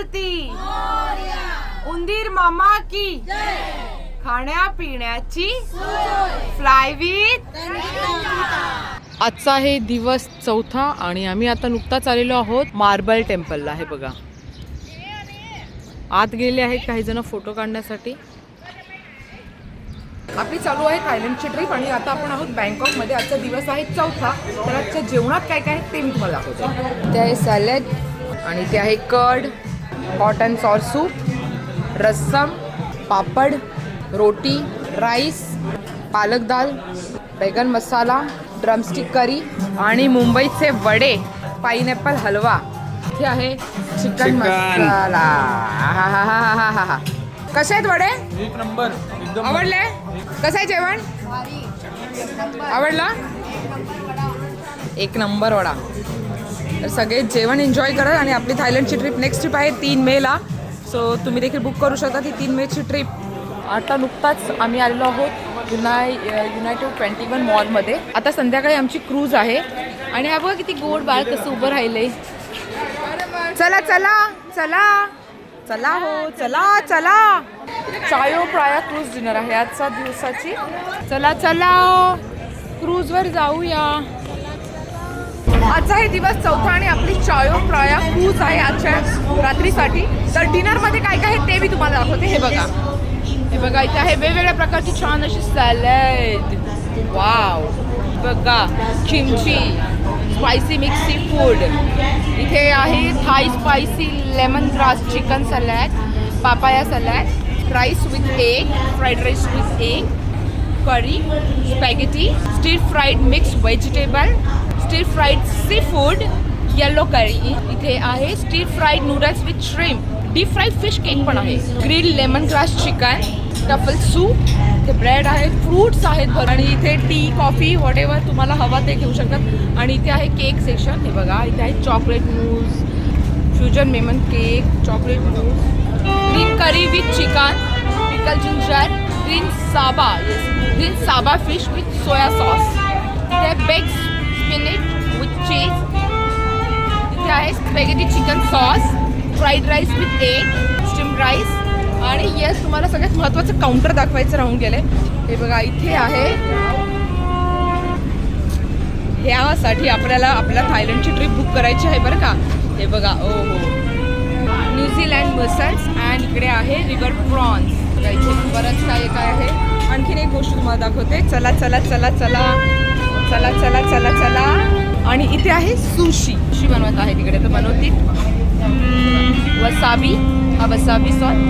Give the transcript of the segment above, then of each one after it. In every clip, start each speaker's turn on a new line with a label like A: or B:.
A: मूर्ती उंदीर मामा की। खाण्या पिण्याची फ्लाय विथ आजचा आहे दिवस चौथा आणि आम्ही आता नुकताच आलेलो आहोत मार्बल टेम्पलला आहे बघा. आत गेले आहेत काही जण फोटो काढण्यासाठी. आपली चालू आहे थायलंडची ट्रिप आणि आता आपण आहोत बँकॉकमध्ये. आजचा दिवस आहे चौथा. तर आजच्या जेवणात काय काय आहे ते मी तुम्हाला दाखवते. ते आहे सॅलड. आणि ते आहे curd hot and sour soup rasam papad roti rice पालक दाल बैगन मसाला ड्रमस्टिक करी आणि मुंबईचे वडे पाईनॅपल हलवा. इथे आहे चिकन
B: चिकन.
A: मसाला हा हा हा हा हा हा. कसे आहेत वडे?
B: एक नंबर एकदम
A: आवडले? कसं आहे जेवण? आवडला? एक नंबर वडा. तर सगळे जेवण एन्जॉय करा आणि आपली थायलंडची ट्रिप नेक्स्ट ट्रिप आहे तीन मेला सो तुम्ही देखील बुक करू शकता ती तीन मेची ट्रिप आता नुकताच आम्ही आलेलो आहोत युनाय युनायटेड ट्वेंटी वन मॉलमध्ये आता संध्याकाळी आमची क्रूज आहे. आणि हा बघा किती गोड बाळ कसं उभं राहिलंय. चला चला चला. चला हो चला चला. चायो प्राया क्रूज डिनर आहे. आजचा दिवसाची. चला चला. क्रूजवर जाऊया. आजचा हे दिवस चौथा आणि आपली चायो प्राया कूज आहे आजच्या रात्रीसाठी. तर डिनरमध्ये काय काय आहे ते मी तुम्हाला दाखवते. हे बघा. हे बघा इथे आहे वेगवेगळ्या प्रकारची छान अशी सॅलड. वाव. बघा चिमची स्पायसी मिक्स सी फूड. इथे आहे Thai spicy lemon grass chicken salad papaya salad rice with egg fried rice with egg curry spaghetti stir fried mix vegetable stir fried sea food yellow curry इथे आहे stir fried noodles with shrimp deep fried fish cake पण आहे. Grill lemon grass chicken truffle soup इथे bread आहेत fruits आहेत भर- आणि इथे टी कॉफी वॉट एव्हर तुम्हाला हवा ते घेऊ शकतात. आणि इथे आहे केक सेक्शन हे बघा इथे आहे chocolate mousse fusion lemon cake chocolate mousse green curry with chicken pickle ginger green saba green saba fish with soya sauce इथे बेग्स स्पिनिच विथ चीज इथे आहे spaghetti chicken sauce fried rice with egg steam rice आणि yes तुम्हाला सगळ्यात महत्त्वाचं counter दाखवायचं राहून गेले. हे बघा इथे आहे. ह्यासाठी आपल्याला आपल्या थायलंडची ट्रिप बुक करायची आहे बरं का? हे बघा ओ हो न्यूझीलँड मसल्स अँड इकडे आहे रिवर प्रॉन्स बघा इथे बरंच काय काय आहे? आणखीन एक गोष्ट तुम्हाला दाखवते. चला चला चला चला. चला चला चला चला. आणि इथे आहे सुशी. सुशी बनवत आहे तिकडे. तर बनवतील वसाबी. हा वसाबी सॉस.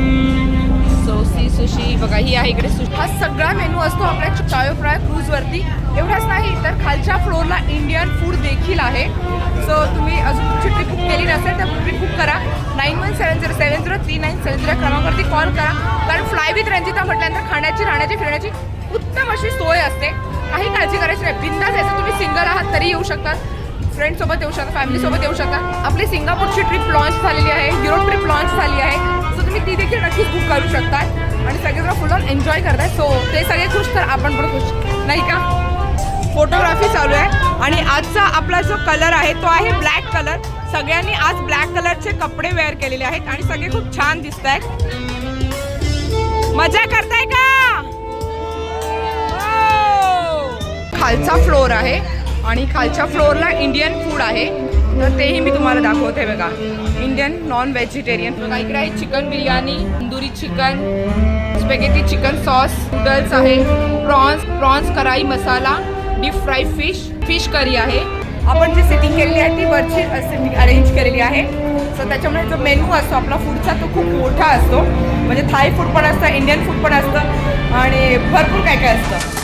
A: सोसी सुशी बघा ही आहे इकडे सुशी. हा सगळा मेनू असतो आपल्या चायो फ्राय क्रूजवरती एवढाच नाही तर खालच्या फ्लोअरला इंडियन फूड देखील आहे. सो तुम्ही अजून तुमची ट्रिप बुक केली नसेल तर ट्रिप बुक करा. Nine one seven zero seven zero three nine seven zero क्रमांकावरती कॉल करा कारण फ्लाय विथ रंजिता म्हटल्यानंतर खाण्याची राहण्याची फिरण्याची उत्तम अशी सोय असते काही काळजी करायची नाही बिंदास यायचं तुम्ही सिंगल आहात तरी येऊ शकतात फ्रेंडसोबत येऊ शकता फॅमिलीसोबत येऊ शकता आपली सिंगापूरची ट्रिप लॉन्च झालेली आहे युरोप ट्रिप लॉन्च झाली आहे सो तुम्ही ती देखील नक्कीच बुक करू शकता आणि सगळेजण फुल ऑन एन्जॉय करताय सो ते सगळे खुश तर आपण पण खुश नाही का फोटोग्राफी चालू आहे आणि आजचा आपला जो कलर आहे तो आहे ब्लॅक कलर सगळ्यांनी आज ब्लॅक कलरचे कपडे वेअर केलेले आहेत आणि सगळे खूप छान दिसत आहेत मजा करताय का? खालचा फ्लोअर आहे आणि खालच्या फ्लोअरला इंडियन फूड आहे. तर तेही मी तुम्हाला दाखवते बघा. इंडियन नॉन व्हेजिटेरियन बघा इकडे आहे chicken biryani tandoori chicken spaghetti chicken sauce noodles आहे prawns prawns kadai masala deep fry fish fish curry आहे. आपण जी सिटिंग केलेली आहे ती वरची सेटिंग अरेंज केलेली आहे. सो त्याच्यामुळे जो मेनू असतो आपला फूडचा तो खूप मोठा असतो. म्हणजे थाय फूड पण असतं इंडियन फूड पण असतं आणि भरपूर काय काय असतं.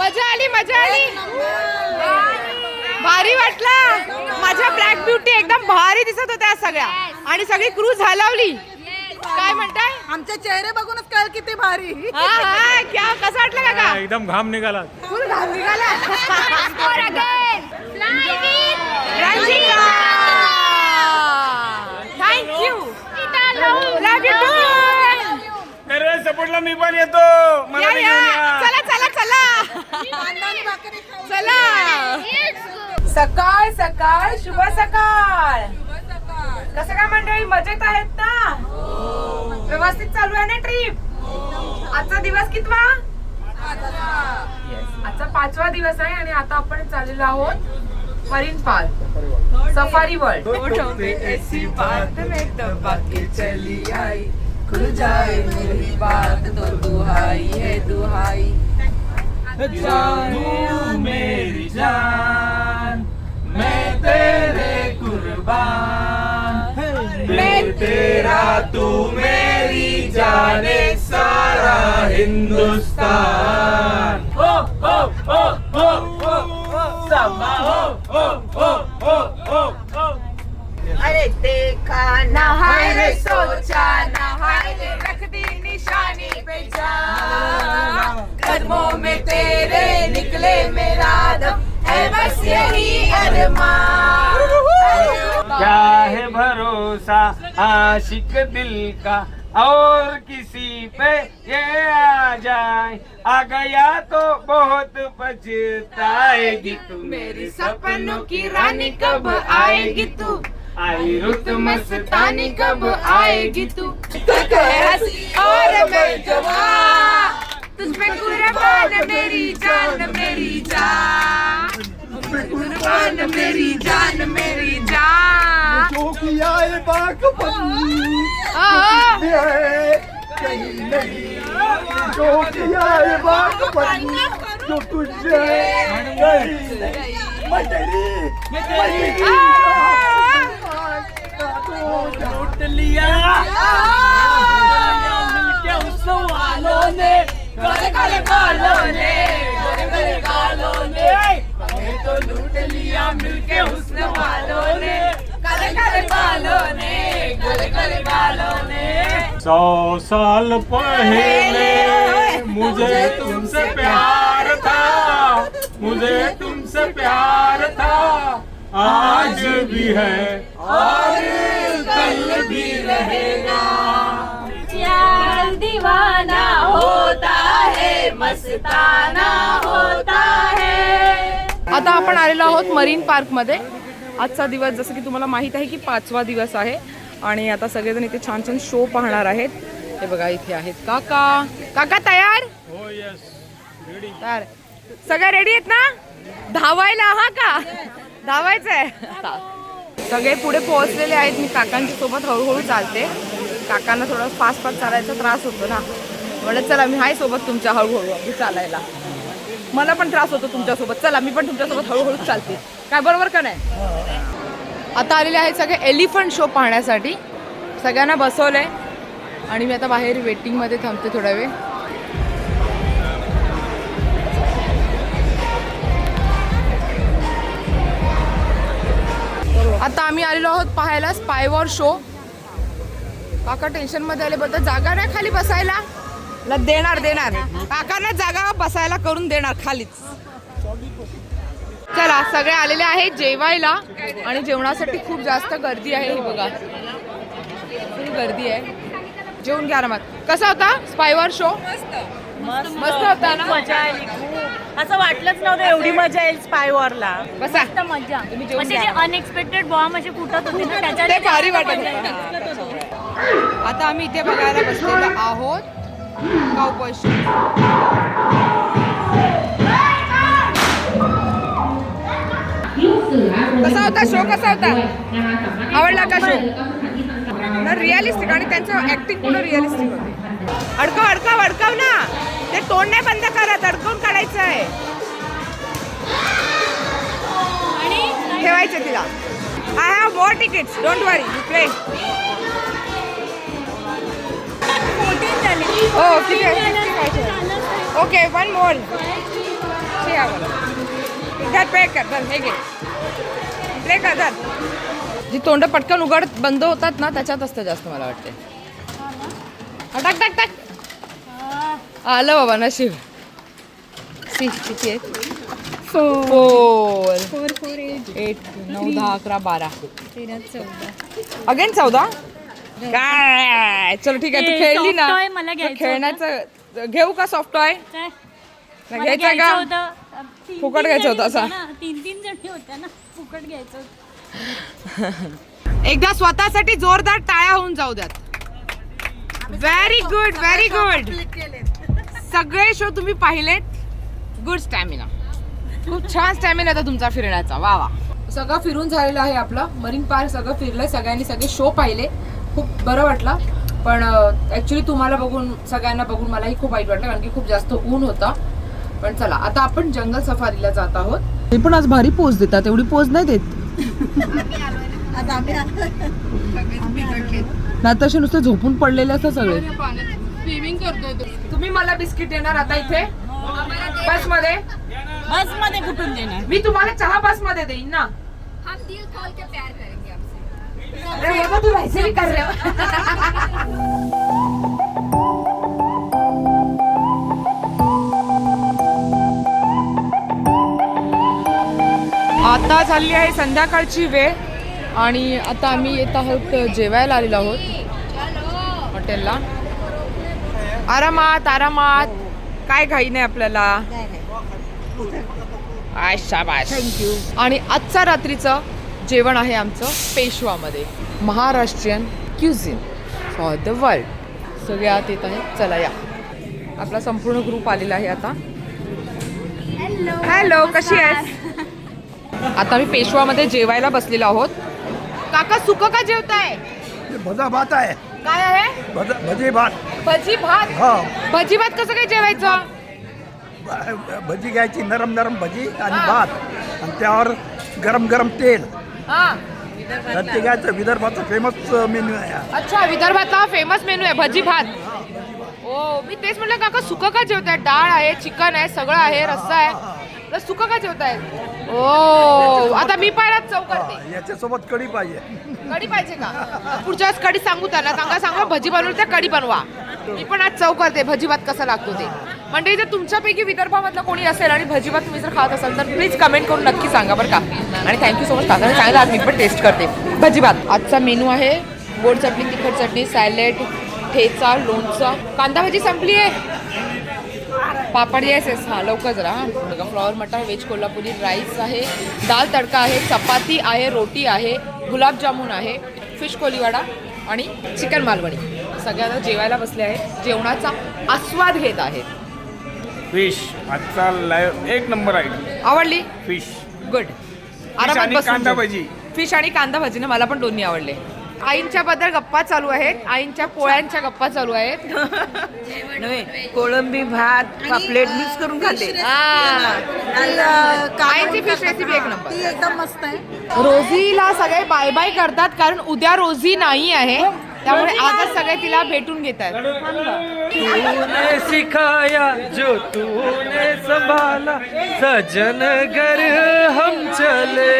A: मजा आली मजा आली. भारी वाटला. माझ्या ब्लॅक ब्युटी एकदम भारी दिसत होत्या सगळ्या. आणि सगळी क्रूज हलवली काय म्हणताय?
B: आमचे चेहरे बघूनच कळ किती भारी.
A: हा हा क्या कसं वाटलं काका?
C: एकदम घाम निघाला.
A: फुल घाम निघाला.
C: सपोर्टला मी पण येतो. मला.
A: चला. सकाळ सकाळ शुभ सकाळ. कसं काय मंडळी मजेत आहेत ना? व्यवस्थित चालू आहे ना ट्रिप आजचा दिवस कितवा. आजचा पाचवा दिवस आहे आणि आता आपण चाललेलो आहोत मरीन पार्क सफारी वर्ल्ड चली आई. खुल जाए मेरी बात तो दुहाई है दुहाई.
C: तू मेरी जान मैं तेरे कुर्बान मैं तेरा तू मेरी जाने सारा हिंदुस्तान हो हो हो हो हो हो समा हो हो हो हो हो हो
B: अरे देखा
A: नहाए रे सोचा नहाए रे रख दी निशानी पे जा कदमों में तेरे निकले मेरा दम। है बस यही अरमान।
C: क्या है भरोसा आशिक दिल का? और किसी पे ये आ जाए? आ गया तो बहुत पछताएगी तू।
A: मेरी सपनों की रानी कब आएगी तू?
C: आई रुत
A: मस्तानी कब आएगी तू? हँसी और मैं जवान। तुझ पे कुर्बान मेरी जान मेरी जान। कुर्बान मेरी जान मेरी जान।
D: जो किया है। है कहीं नहीं। जो किया है बागपन जो तुझे नहीं। मैं तेरी मैं तेरी
C: लूट लिया मिलके उस वालों ने
A: गले गले बालों ने गले गले बालों ने
C: हमें तो लूट लिया
A: मिलके हुस्न वालों ने गले गले बालों ने गले गले बालों ने
C: सौ साल पहले मुझे तुमसे प्यार था। मुझे तुमसे प्यार था। आज भी है और कल भी रहेगा।
E: दीवाना होता है मस्ताना होता है।
A: आता आपण आलेलो आहोत मरीन पार्कमध्ये आजचा दिवस जसं की तुम्हाला माहीत आहे की पाचवा दिवस आहे आणि आता सगळेजण इथे छान छान शो पाहणार आहेत. हे बघा इथे आहेत काका. काका तयार?
C: हो यस
A: तयार. सगळे रेडी आहेत ना? धावायला हा का? धावायचंय. सगळे पुढे पोहोचलेले आहेत. मी काकांच्या सोबत हळूहळू चालते. काकांना थोडं फास्ट फास्ट चालायचा त्रास होतो ना. म्हणत चला मी आहे सोबत तुमच्या हळूहळू अगदी चालायला. मला पण त्रास होतो तुमच्यासोबत. चला मी पण तुमच्यासोबत हळूहळू चालते. काय बरोबर का नाही? आता आलेले आहेत सगळे एलिफंट शो पाहण्यासाठी. सगळ्यांना बसवलंय. आणि मी आता बाहेर वेटिंगमध्ये थांबते थोडा वेळ. आता आम्ही आलेलो आहोत पाहायला स्पायवॉर शो काका टेन्शनमध्ये आले बद्दल जागा नाही खाली बसायला. ला देणार देणार. काकांना जागा बसायला करून देणार खालीच. चला सगळे आलेले आहेत जेवायला आणि जेवणासाठी खूप जास्त गर्दी आहे हे बघा. फुल गर्दी आहे. जेवून घ्या आरामात. कसा होता? स्पायवर शो मस्त. होता ना?
B: मजा आली खूप. असं वाटलंच नव्हतं एवढी मजा येईल स्पाय वॉरला
A: बसा.
F: मस्त मजा. म्हणजे. अनएक्सपेक्टेड बॉम्ब असे फुटत होते ना
A: भारी वाटत. आता आम्ही इथे बघायला बसलेलो आहोत. काउबॉय कसा होता शो? कसा होता? आवडला का शो? रिअलिस्टिक आणि त्यांचं ऍक्टिंग पूर्ण रिअलिस्टिक होते. अडकव अडकव अडकव ना. ते तोंड नाही बंद करत. अडकवून काढायचं आहे ठेवायचे तिला I have more tickets don't worry play हो किती पाहिजे ओके वन मोर कशी आहे बोला धर प्ले कर धर हे घे. प्ले कर धर. जी तोंड पटकन उघड बंद होतात ना त्याच्यात असतं जास्त मला वाटते. हा, टाक टाक टाक. आलं बाबा नशीब. सी किती four
F: four four eight
A: eight नऊ दहा अकरा बारा.
F: तेरा चौदा.
A: अगेन चौदा? काय? चलो ठीक आहे तू
F: ते
A: खेळली ना.
F: soft toy मला
A: तू
F: घ्यायचं
A: खेळण्याचं घेऊ का सॉफ्ट टॉय
F: काय? मला
A: घ्यायचा
F: घ्यायचं
A: का?
F: होतं. तीन-
A: फुकट
F: तीन
A: घ्यायचं
F: जणी
A: होतं असा?
F: होत्या ना, तीन तीन जणी होत्या ना. फुकट घ्यायचं होतं.
A: एकदा स्वतःसाठी जोरदार टाळ्या होऊन जाऊ द्यात. व्हेरी गुड व्हेरी गुड सगळे शो तुम्ही पाहिलेत. गुड स्टॅमिना खूप छान स्टॅमिना होता तुमचा फिरण्याचा. वा वा. सगळं फिरून झालेलं आहे आपलं. मरीन पार्क सगळं फिरलंय. सगळ्यांनी सगळे शो पाहिले. खूप बरं वाटलं. पण ऍक्च्युली तुम्हाला बघून सगळ्यांना बघून मलाही खूप वाईट वाटलं कारण की खूप जास्त ऊन होता. पण चला आता आपण जंगल सफारीला जात आहोत. ते पण आज भारी पोज देतात एवढी पोज नाही देत. ना तसे नुसते झोपून पडलेले असतात सगळे. स्विमिंग करतोय तुम्ही मला बिस्किट देणार आता इथे?
B: बसमध्ये बसमध्ये कुठून देणार?
A: मी तुम्हाला चहा बसमध्ये देईन ना. अरे बाबा, तू वैसे भी कर रहे हो आता झाली आहे संध्याकाळची वेळ आणि आता आम्ही येत आहोत जेवायला आलेलो आहोत. हॉटेलला. आरामात आरामात. काय घाई नाही आपल्याला. आय शाबाश थँक्यू आणि आजचा रात्रीचं जेवण आहे आमचं पेशवामध्ये. Maharashtrian cuisine for the world सगळे आत येत आहेत चला या. आपला संपूर्ण ग्रुप आलेला आहे आता. हॅलो कशी आहेस? आता मी पेशवामध्ये जेवायला बसलेलो आहोत. काका सुक का जेवताय?
D: भजा भात आहे.
A: काय आहे?
D: भजा भजी भात.
A: भजी भात?
D: हा.
A: भजी भात कसं काय जेवायचं?
D: भजी घ्यायची नरम नरम भजी आणि भात. आणि त्यावर गरम गरम तेल.
A: हा.
D: घ्यायचं विदर्भाचा फेमस मेन्यू आहे हा.
A: अच्छा विदर्भातला फेमस मेनू आहे भजी भात. ओ मी तेच म्हटलं काका सुक का जेवताय? डाळ आहे चिकन आहे सगळं आहे रस्सा आहे. तर सुक का जेवताय? ओ आता मी पाहिलात चव करते.
D: हा, याच्यासोबत कढी पाहिजे.
A: कढी पाहिजे का? पुढच्या वेळेस कढी सांगू त्यांना. सांगा सांगा भजी बनवली तर कढी बनवा. मी पण आज चव करते भजी भात कसा लागतो ते. म्हणजे जर तुमच्यापैकी विदर्भामधलं कोणी असेल आणि भजीभात तुम्ही जर खात असाल तर प्लीज कमेंट करून नक्की सांगा बरं का. आणि थँक्यू सो मच काकाने सांगितलं आज मी पण टेस्ट करते. भजीभात. आजचा मेनू आहे गोड चटणी तिखट चटणी सॅलेड ठेचा लोणचं. कांदा भाजी संपली आहे. पापड येस येस हां लवकर जरा हां. बघा फ्लॉवर मटार व्हेज कोल्हापुरी राईस आहे. दाल तडका आहे चपाती आहे रोटी आहे गुलाबजामुन आहे फिश कोलीवाडा आणि चिकन मालवणी. सगळ्यांना जेवायला बसले आहे. जेवणाचा आस्वाद घेत आहेत
G: फिश आजचा लाईव्ह एक नंबर आहे.
A: आवडली?
G: फिश
A: गुड
G: आणि कांदा भजी.
A: फिश आणि कांदा भाजी ना मला पण दोन्ही आवडले. आईंच्या बद्दल गप्पा चालू आहेत. आईंच्या पोळ्यांच्या गप्पा चालू आहेत.
B: कोळंबी भात पापलेट मिक्स करून खाल्ले
A: आईची फिश रेसिपी एक नंबर
B: एकदम मस्त आहे.
A: रोजीला सगळे बाय बाय करतात कारण उद्या रोजी नाही आहे. त्यामुळे आजच सगळे तिला भेटून घेत आहेत.
C: तूने सिखाया जो तूने संभाला सजन घर हम चले।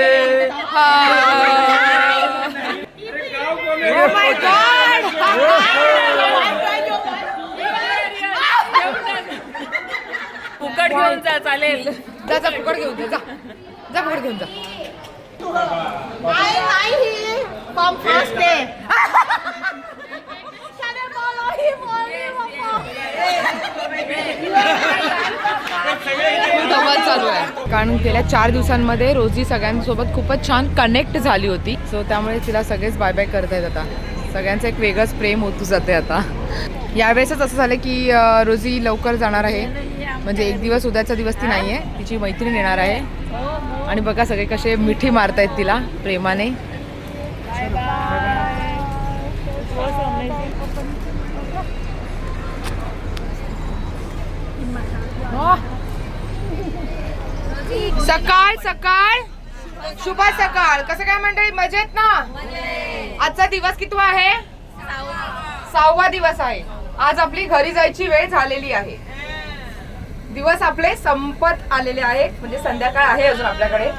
A: Oh my God!
B: फुकट घेऊन जा चालेल.
A: जा जा फुकट घेऊन जा जा. जा फुकट घेऊन जा. धमाल चालू आहे. कारण गेल्या चार दिवसांमध्ये रोजी सगळ्यांसोबत खूपच छान कनेक्ट झाली होती. सो त्यामुळे तिला सगळेच बाय बाय करत आहेत आता. सगळ्यांचं एक वेगळंच प्रेम होत जाते आता. यावेळेसच असं झालं की रोजी लवकर जाणार आहे. म्हणजे एक दिवस उद्याचा दिवस ती नाही आहे तिची मैत्रीण येणार आहे. आणि बघा सगळे कसे मिठी मारतायत तिला प्रेमाने. सकाळ सकाळ. शुभ सकाळ. कसं काय मंडळी? मजेत ना? आजचा दिवस किती आहे? सहावा दिवस आहे. आज आपली घरी जायची वेळ झालेली आहे. दिवस आपले संपत आलेले आहेत. म्हणजे संध्याकाळ आहे अजून आपल्याकडे.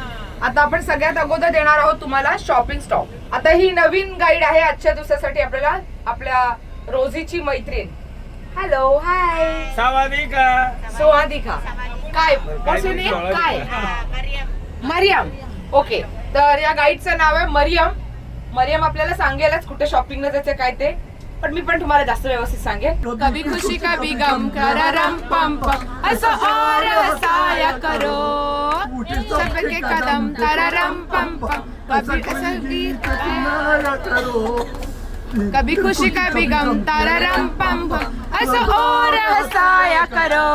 A: आता आपण सगळ्यात अगोदर देणार आहोत तुम्हाला शॉपिंग स्टॉप आता ही नवीन गाईड आहे आजच्या दिवसासाठी आपल्याला आपल्या रोजीची मैत्रीण. हॅलो हाय
G: सावादिका.
A: सोहादिका. काय? name? काय मरियम. ओके. तर या गाईडचं नाव आहे मरियम. मरियम आपल्याला सांगेलच कुठे शॉपिंगला जायचं काय ते. पण मी पण तुम्हाला जास्त व्यवस्थित सांगेल. कभी खुशी कभी गम कररम पम पम. असं और हसाया करो. सबके कदम तररम पम पम. कभी असं गीत कभी खुशी कभी गम तररम पम पम। असं और हसाया करो।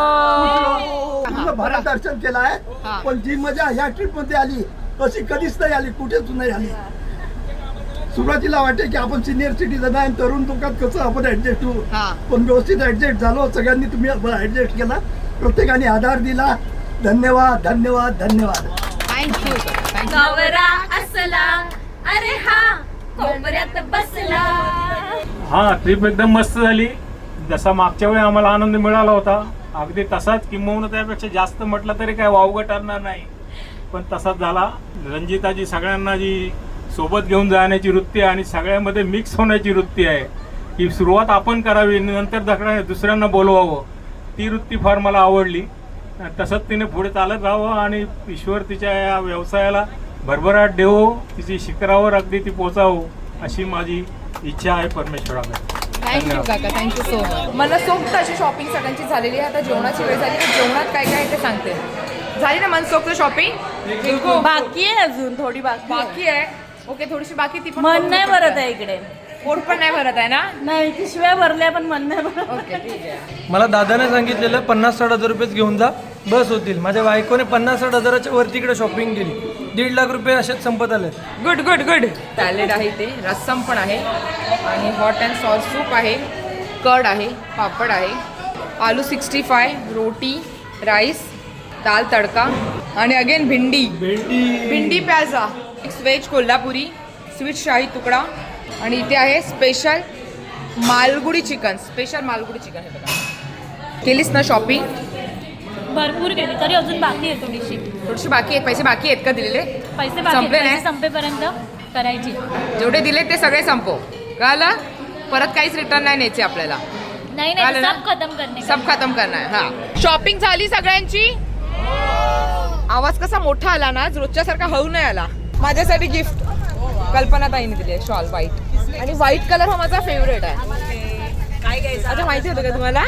D: भारत दर्शन केलं. आहे पण जी मजा ह्या ट्रिपमध्ये आली अशी कधीच नाही आली कुठेच नाही आली. सुरुवातीला वाटे की आपण सिनियर सिटीजन आहे तरुण लोकात कसं आपण ऍडजस्ट होऊ.
A: हा.
D: पण व्यवस्थित ऍडजस्ट झालो सगळ्यांनी तुम्ही ऍडजस्ट केला. प्रत्येकाने आधार दिला. धन्यवाद धन्यवाद धन्यवाद.
A: थँक्यू
F: असला अरे हा कोपऱ्यात बसला.
H: हा ट्रिप एकदम मस्त झाली. जसा मागच्या वेळी आम्हाला आनंद मिळाला होता अगदी तसाच किंबहुना त्यापेक्षा जास्त म्हटलं तरी काय वावगं ठरणार नाही. पण तसाच झाला. रंजिताजी सगळ्यांना जी सोबत घेऊन जाण्याची वृत्ती आहे आणि सगळ्यामध्ये मिक्स होण्याची वृत्ती आहे की सुरुवात आपण करावी नंतर दकडा दुसऱ्यांना बोलवावं. ती वृत्ती फार मला आवडली. तसंच तिने पुढे चालत राहावं आणि ईश्वर तिच्या या व्यवसायाला भरभराट देवो तिची शिखरावर अगदी ती पोचावं अशी माझी इच्छा आहे परमेश्वराकडे
A: थँक्यू काका. थँक्यू सो मच मनसोक्त अशी शॉपिंग सगळ्यांची झालेली आहे. आता जेवणाची वेळ झाली तर जेवणात काय काय आहे ते सांगते. झाली ना मनसोक्त शॉपिंग
B: बाकी आहे अजून थोडी बाकी आहे.
A: बाकी आहे? ओके थोडीशी बाकी ती पण
B: मन नाही. भरत आहे इकडे.
A: पोट पण नाही भरत आहे ना?
B: नाही पिशव्या भरल्या पण मन नाही भरत.
A: ओके ठीक आहे.
I: मला दादाने सांगितलेलं पन्नास साठ हजार रुपयेच घेऊन जा. बस होतील. माझ्या बायकोने पन्नास साठ हजाराच्या वरती इकडे शॉपिंग केली. दीड लाख रुपये असेच संपत आले
A: गुड गुड गुड सॅलेड आहे ते रस्सम पण आहे. आणि हॉट अँड सॉस सूप आहे कड आहे पापड आहे. आलू सिक्स्टी फाय रोटी राईस दाल तडका. आणि अगेन भिंडी. भिंडी. प्याजा मिक्स व्हेज कोल्हापुरी स्वीट शाही तुकडा. आणि इथे आहे special Malgudi chicken special Malgudi chicken आहे बघा. केलीस ना शॉपिंग
F: भरपूर केली तरी अजून बाकी आहे थोडीशी.
A: थोडीशी बाकी आहेत पैसे बाकी आहेत का दिलेले?
F: पैसे बाकी
A: संपले. नाही?
F: पैसे संपेपर्यंत करायची.
A: जेवढे दिले ते सगळे संपव कळलं? परत काहीच रिटर्न नाही न्यायचे आपल्याला.
F: नाही नाही
A: ना?
F: सब खतम करणे. का.
A: सब खतम करणार आहे, हा. शॉपिंग झाली सगळ्यांची? आवाज कसा मोठा आला ना रोजच्या सारखा हळू नाही आला. माझ्यासाठी गिफ्ट कल्पना ताईने दिली शॉल व्हाईट आणि व्हाईट कलर हा माझा फेवरेट आहे.
B: काय घ्यायचं?
A: आता माहिती होतं का तुम्हाला?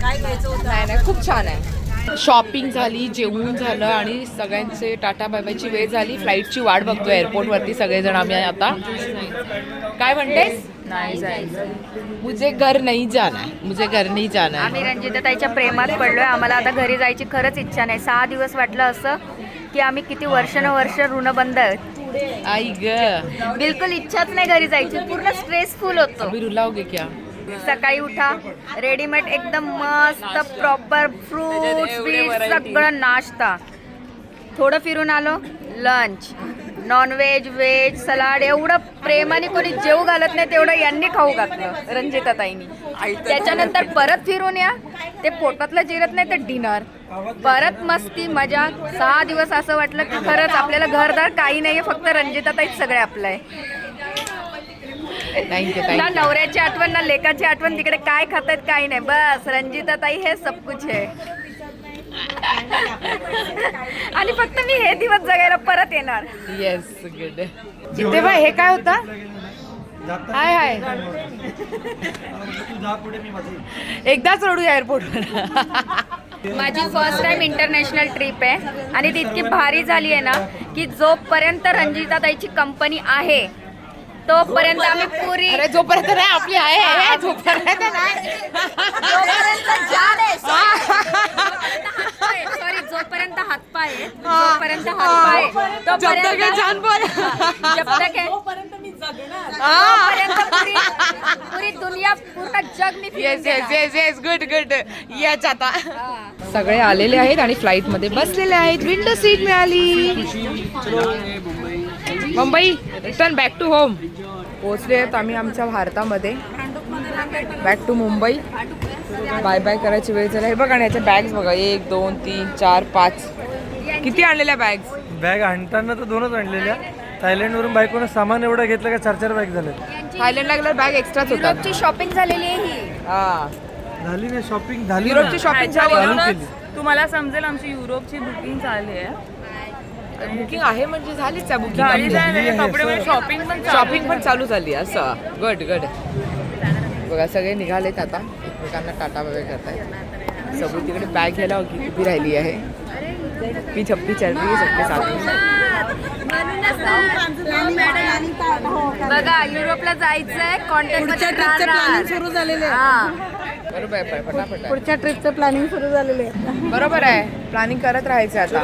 B: काय घ्यायचं होतं?
A: नाही नाही खूप छान आहे. शॉपिंग झाली जेवण झालं आणि सगळ्यांचे टाटा बायबायची वेळ झाली. फ्लाईटची वाट बघतो एअरपोर्टवरती सगळेजण आम्ही आता. काय म्हणतेस? नाही जायचं. मुझे घर नाही जाना मुझे घर नाही जाना
J: आम्ही रंजिताताईच्या प्रेमात पडलोय. आम्हाला आता घरी जायची खरंच इच्छा नाही. सहा दिवस वाटलं असं की आम्ही किती वर्षानुवर्ष ऋणबंद आहेत.
A: आई ग.
J: बिलकुल इच्छाच नाही घरी जायची. पूर्ण स्ट्रेसफुल होतो.
A: अभी रुलाओगे क्या?
J: सकाळी उठा. रेडीमेड एकदम मस्त प्रॉपर फ्रूट स्वीट सगळं नाश्ता. थोडं फिरून आलो. लंच नॉनव्हेज व्हेज सलाड एवढं प्रेमाने कोणी जेव घालत नाही तेवढं यांनी खाऊ घातलं रंजिताताईंनी. त्याच्यानंतर परत फिरून या. ते पोटातलं जिरत नाही तर डिनर परत मस्ती मजा. सहा दिवस असं वाटलं की खरंच आपल्याला घरदार काही नाहीये फक्त रंजिताताईच सगळे आपलं आहे.
A: थँक्यू
J: ना नवऱ्याची आठवण ना लेकाची आठवण तिकडे काय खातात काही नाही. बस रंजिता ताई हे सब कुछ आहे. आणि फक्त मी हे दिवस जगायला परत येणार.
A: येस गुड जिथे बाय हे काय होता? हाय हाय. एकदाच रडू एअरपोर्टवर
J: माझी फर्स्ट टाइम इंटरनॅशनल ट्रिप आहे. आणि ती इतकी भारी झाली आहे ना की जोपर्यंत रंजिता ताईची कंपनी आहे तोपर्यंत आम्ही पुरी
A: अरे जोपर्यंत नाही आपली आहे. आहे, जोपर्यंत नाही.
J: सॉरी जोपर्यंत हातपाय आहेत, जोपर्यंत हातपाय आहेत,
A: जब तक है
J: तोपर्यंत
A: जान पर
J: जब तक है
B: तोपर्यंत मी जगणार.
J: तोपर्यंत पुरी पुरी दुनिया पूर्ण जग मी फिरून
A: येस येस
J: देणार.
A: येस येस गुड गुड याच आता. सगळे आलेले आहेत आणि फ्लाईटमध्ये बसलेले आहेत. विंडो सीट मिळाली. Mumbai return back to home पोहोचले आहेत आम्ही आमच्या भारतामध्ये. Back to Mumbai. Bye bye करायची वेळ झाली. हे बघा आणि याच्या बॅग्स बघा. एक दोन तीन चार पाच. किती आणलेल्या बॅग्स
I: बॅग आणताना तर दोनच आणलेल्या. थायलंडवरून बायकोनं सामान एवढं घेतलं का चार चार बॅग झाले
A: थायलंडला गेल्यावर बॅग एक्स्ट्राच होतात
J: शॉपिंग झालेली आहे ही.
A: हा.
I: झाली नाही शॉपिंग झाली
A: युरोपची शॉपिंग झाली ना
B: तुम्हाला समजेल आमची युरोपची बुकिंग झाली आहे.
A: बुकिंग आहे म्हणजे झालीच त्या
B: झाली
A: बुकिंग
B: झाली कपडे म्हणजे शॉपिंग पण
A: शॉपिंग पण चालू झाली असं. गड गड बघा सगळे निघालेत आता. एकमेकांना टाटा वगैरे करतायत. सबू तिकडे बॅग घ्यायला उभी उभी राहिली आहे. पी छप्पी चल रही है सबके साथ
J: बघा युरोपला जायचंय कॉन्टॅक्ट सुरू झालेले
A: बरोबर आहे पटापट आहे.
B: पुढच्या ट्रिपचं प्लॅनिंग सुरू झालेलं आहे.
A: बरोबर आहे. प्लॅनिंग करत राहायचं आता.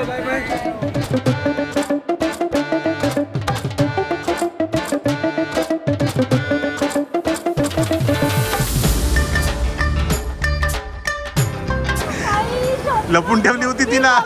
K: लपून ठेवली होती तिला